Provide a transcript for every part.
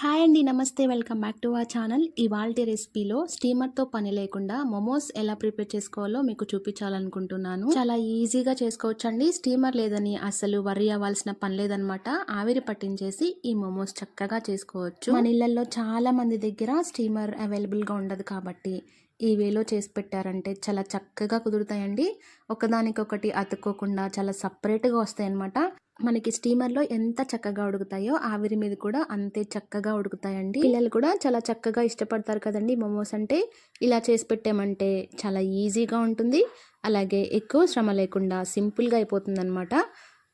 Hi అండి నమస్తే. Welcome back to our channel. ఇవాల్టి రెసిపీలో స్టీమర్తో పని లేకుండా మొమోస్ ఎలా ప్రిపేర్ చేసుకోవాలో మీకు చూపించాలనుకుంటున్నాను. చాలా ఈజీగా చేసుకోవచ్చండి. స్టీమర్ లేదని అసలు వరి అవ్వాల్సిన పని లేదనమాట. ఆవిరి పట్టించేసి ఈ మొమోస్ చక్కగా చేసుకోవచ్చు. మన ఇళ్ళలో చాలా మంది దగ్గర స్టీమర్ అవైలబుల్గా ఉండదు కాబట్టి ఈ వేలో చేసి పెట్టారంటే చాలా చక్కగా కుదురుతాయండి. ఒకదానికొకటి అతుక్కోకుండా చాలా సపరేట్గా వస్తాయన్నమాట. మనకి స్టీమర్లో ఎంత చక్కగా ఉడుకుతాయో ఆవిరి మీద కూడా అంతే చక్కగా ఉడుకుతాయండి. పిల్లలు కూడా చాలా చక్కగా ఇష్టపడతారు కదండి మోమోస్ అంటే. ఇలా చేసి పెట్టామంటే చాలా ఈజీగా ఉంటుంది. అలాగే ఎక్కువ శ్రమ లేకుండా సింపుల్గా అయిపోతుంది అనమాట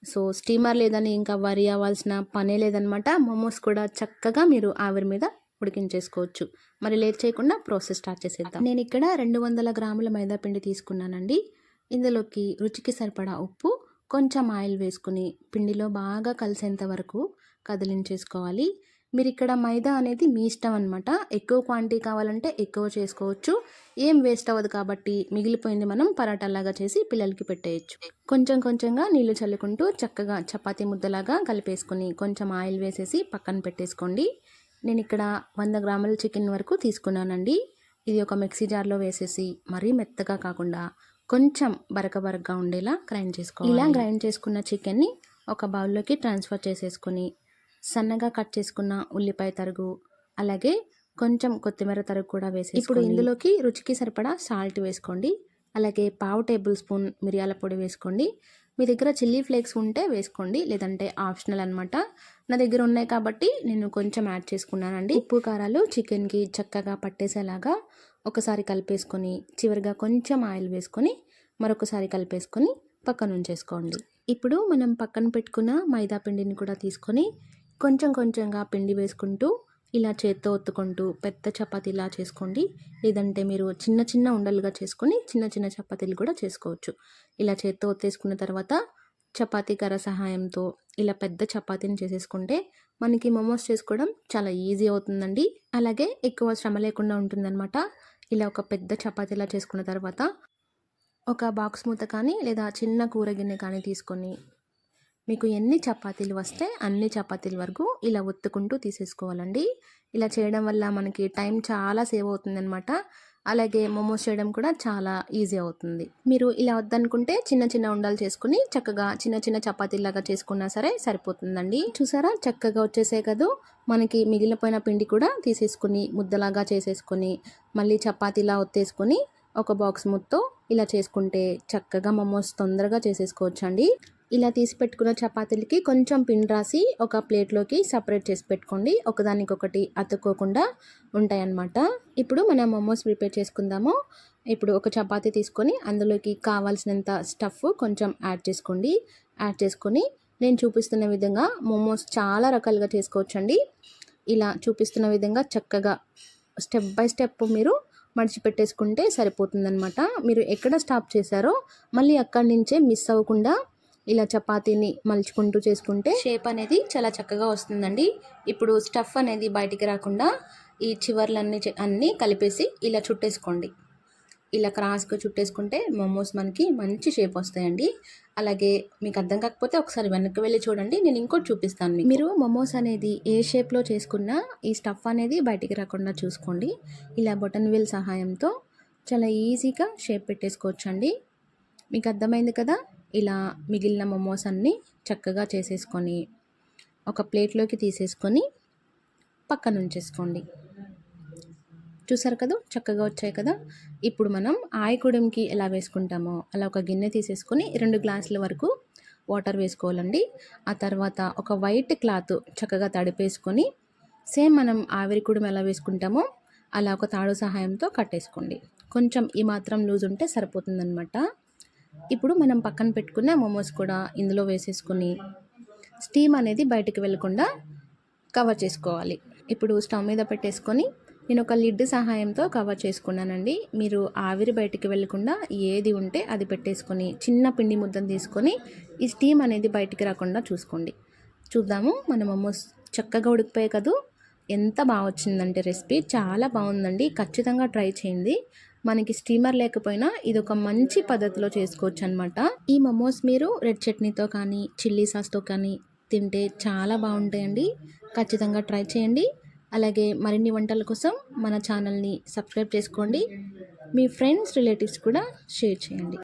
సో స్టీమర్ లేదని ఇంకా వరి అవ్వాల్సిన పనే లేదనమాట మోమోస్ కూడా చక్కగా మీరు ఆవిరి మీద ఉడికించేసుకోవచ్చు. మరి లేట్ చేయకుండా ప్రాసెస్ స్టార్ట్ చేసేద్దాం. నేను ఇక్కడ రెండు వందల గ్రాముల మైదా పిండి తీసుకున్నానండి. ఇందులోకి రుచికి సరిపడా ఉప్పు కొంచెం ఆయిల్ వేసుకుని పిండిలో బాగా కలిసేంత వరకు కదిలించేసుకోవాలి. మీరు ఇక్కడ మైదా అనేది మీ ఇష్టం అనమాట ఎక్కువ క్వాంటిటీ కావాలంటే ఎక్కువ చేసుకోవచ్చు. ఏం వేస్ట్ అవ్వదు కాబట్టి మిగిలిపోయింది మనం పరాటాలాగా చేసి పిల్లలకి పెట్టేయచ్చు. కొంచెం కొంచెంగా నీళ్ళు చల్లుకుంటూ చక్కగా చపాతీ ముద్దలాగా కలిపేసుకొని కొంచెం ఆయిల్ వేసేసి పక్కన పెట్టేసుకోండి. నేను ఇక్కడ వంద గ్రాముల చికెన్ వరకు తీసుకున్నానండి. ఇది ఒక మిక్సీ జార్లో వేసేసి మరీ మెత్తగా కాకుండా కొంచెం బరక బరకగా ఉండేలా గ్రైండ్ చేసుకోవాలి. ఇలా గ్రైండ్ చేసుకున్న చికెన్ని ఒక బౌల్లోకి ట్రాన్స్ఫర్ చేసేసుకొని సన్నగా కట్ చేసుకున్న ఉల్లిపాయ తరుగు అలాగే కొంచెం కొత్తిమీర తరుగు కూడా వేసి ఇప్పుడు ఇందులోకి రుచికి సరిపడా సాల్ట్ వేసుకోండి. అలాగే పావు టేబుల్ స్పూన్ మిరియాల పొడి వేసుకోండి. మీ దగ్గర చిల్లీ ఫ్లేక్స్ ఉంటే వేసుకోండి లేదంటే ఆప్షనల్ అనమాట నా దగ్గర ఉన్నాయి కాబట్టి నేను కొంచెం యాడ్ చేసుకున్నానండి. ఉప్పు కారాలు చికెన్కి చక్కగా పట్టేసేలాగా ఒకసారి కలిపేసుకొని చివరిగా కొంచెం ఆయిల్ వేసుకొని మరొకసారి కలిపేసుకొని పక్కన ఉంచేసుకోండి. ఇప్పుడు మనం పక్కన పెట్టుకున్న మైదా పిండిని కూడా తీసుకొని కొంచెం కొంచెంగా పిండి వేసుకుంటూ ఇలా చేత్తో ఒత్తుకుంటూ పెద్ద చపాతీలా చేసుకోండి. లేదంటే మీరు చిన్న చిన్న ఉండలుగా చేసుకొని చిన్న చిన్న చపాతీలు కూడా చేసుకోవచ్చు. ఇలా చేత్తో ఒత్తేసుకున్న తర్వాత చపాతీ కర్ర సహాయంతో ఇలా పెద్ద చపాతీని చేసేసుకుంటే మనకి మోమోస్ చేసుకోవడం చాలా ఈజీ అవుతుందండి. అలాగే ఎక్కువ శ్రమ లేకుండా ఉంటుందన్నమాట. ఇలా ఒక పెద్ద చపాతీలా చేసుకున్న తర్వాత ఒక బాక్స్ మూత కానీ లేదా చిన్న కూర గిన్నె కానీ తీసుకొని మీకు ఎన్ని చపాతీలు వస్తే అన్ని చపాతీల వరకు ఇలా ఒత్తుకుంటూ తీసేసుకోవాలండి. ఇలా చేయడం వల్ల మనకి టైం చాలా సేవ్ అవుతుందనమాట అలాగే మోమోస్ చేయడం కూడా చాలా ఈజీ అవుతుంది. మీరు ఇలా వద్దనుకుంటే చిన్న చిన్న ఉండాలు చేసుకుని చక్కగా చిన్న చిన్న చపాతీలాగా చేసుకున్నా సరే సరిపోతుందండి. చూసారా? చక్కగా వచ్చేసే కదా. మనకి మిగిలిపోయిన పిండి కూడా తీసేసుకుని ముద్దలాగా చేసేసుకొని మళ్ళీ చపాతీలా ఒత్తేసుకొని ఒక బాక్స్ ముత్తో ఇలా చేసుకుంటే చక్కగా మోమోస్ తొందరగా చేసేసుకోవచ్చండి. ఇలా తీసి పెట్టుకున్న చపాతీలకి కొంచెం పిండి రాసి ఒక ప్లేట్లోకి సపరేట్ చేసి పెట్టుకోండి. ఒకదానికొకటి అతుక్కోకుండా ఉంటాయన్నమాట. ఇప్పుడు మనం మోమోస్ ప్రిపేర్ చేసుకుందాము. ఇప్పుడు ఒక చపాతీ తీసుకొని అందులోకి కావాల్సినంత స్టఫ్ కొంచెం యాడ్ చేసుకోండి. యాడ్ చేసుకొని నేను చూపిస్తున్న విధంగా మోమోస్ చాలా రకాలుగా చేసుకోవచ్చండి. ఇలా చూపిస్తున్న విధంగా చక్కగా స్టెప్ బై స్టెప్ మీరు మడిచిపెట్టేసుకుంటే సరిపోతుందనమాట మీరు ఎక్కడ స్టాప్ చేశారో మళ్ళీ అక్కడి నుంచే మిస్ అవ్వకుండా ఇలా చపాతీని మలుచుకుంటూ చేసుకుంటే షేప్ అనేది చాలా చక్కగా వస్తుందండి. ఇప్పుడు స్టఫ్ అనేది బయటికి రాకుండా ఈ చివర్లన్నీ అన్నీ కలిపేసి ఇలా చుట్టేసుకోండి. ఇలా క్రాస్గా చుట్టేసుకుంటే మోమోస్ మనకి మంచి షేప్ వస్తాయండి. అలాగే మీకు అర్థం కాకపోతే ఒకసారి వెనక్కి వెళ్ళి చూడండి. నేను ఇంకోటి చూపిస్తాను మీరు మోమోస్ అనేది ఏ షేప్లో చేసుకున్నా ఈ స్టఫ్ అనేది బయటికి రాకుండా చూసుకోండి. ఇలా బొటన్ వీల్ సహాయంతో చాలా ఈజీగా షేప్ పెట్టేసుకోవచ్చండి. మీకు అర్థమైంది కదా? ఇలా మిగిలిన మోమోస్ అన్నీ చక్కగా చేసేసుకొని ఒక ప్లేట్లోకి తీసేసుకొని పక్కన ఉంచేసుకోండి. చూసారు కదా? చక్కగా వచ్చాయి కదా? ఇప్పుడు మనం ఆయకుడంకి ఎలా వేసుకుంటామో అలా ఒక గిన్నె తీసేసుకొని రెండు గ్లాసుల వరకు వాటర్ వేసుకోవాలండి. ఆ తర్వాత ఒక వైట్ క్లాత్ చక్కగా తడిపేసుకొని సేమ్ మనం ఆవిరికుడం ఎలా వేసుకుంటామో అలా ఒక తాడు సహాయంతో కట్టేసుకోండి. కొంచెం ఈ మాత్రం లూజ్ ఉంటే సరిపోతుందన్నమాట. ఇప్పుడు మనం పక్కన పెట్టుకున్న మోమోస్ కూడా ఇందులో వేసేసుకొని స్టీమ్ అనేది బయటికి వెళ్ళకుండా కవర్ చేసుకోవాలి. ఇప్పుడు స్టవ్ మీద పెట్టేసుకొని నేను ఒక లిడ్ సహాయంతో కవర్ చేసుకున్నానండి. మీరు ఆవిరి బయటికి వెళ్ళకుండా ఏది ఉంటే అది పెట్టేసుకొని చిన్న పిండి ముద్దను తీసుకొని ఈ స్టీమ్ అనేది బయటికి రాకుండా చూసుకోండి. చూద్దాము మన మోమోస్ చక్కగా ఉడికిపోయాయి కదూ. ఎంత బాగా వచ్చిందంటే రెసిపీ. చాలా బాగుందండి. ఖచ్చితంగా ట్రై చేయండి. మనకి స్టీమర్ లేకపోయినా ఇది ఒక మంచి పద్ధతిలో చేసుకోవచ్చు అనమాట ఈ మమోస్ మీరు రెడ్ చట్నీతో కానీ చిల్లీ సాస్తో కానీ తింటే చాలా బాగుంటాయండి. ఖచ్చితంగా ట్రై చేయండి. అలాగే మరిన్ని వంటల కోసం మన ఛానల్ని సబ్స్క్రైబ్ చేసుకోండి. మీ ఫ్రెండ్స్ రిలేటివ్స్ కూడా షేర్ చేయండి.